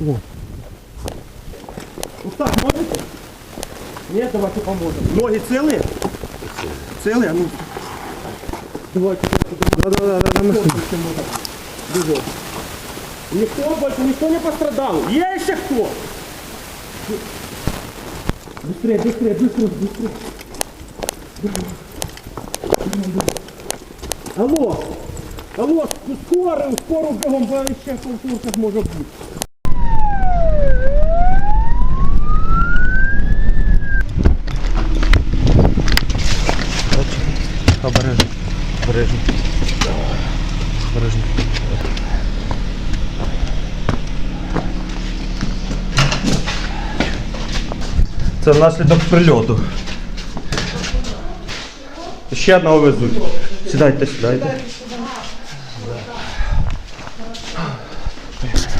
Во. Вот так, можете? Нет, давайте поможем. Ноги целые? Целые, а ну. Давайте. Да, да, да, да, да. Бежим. Никто больше, никто не пострадал. Есть еще кто? Быстрее, быстрее, быстрее, быстрее. Алло! Алло, скоро, скоро бігом, бо ще культурках може бути. Обережно. Обережно. Обережно. Це внаслідок прильоту. Ще одного везуть. Сідайте, сідайте. There.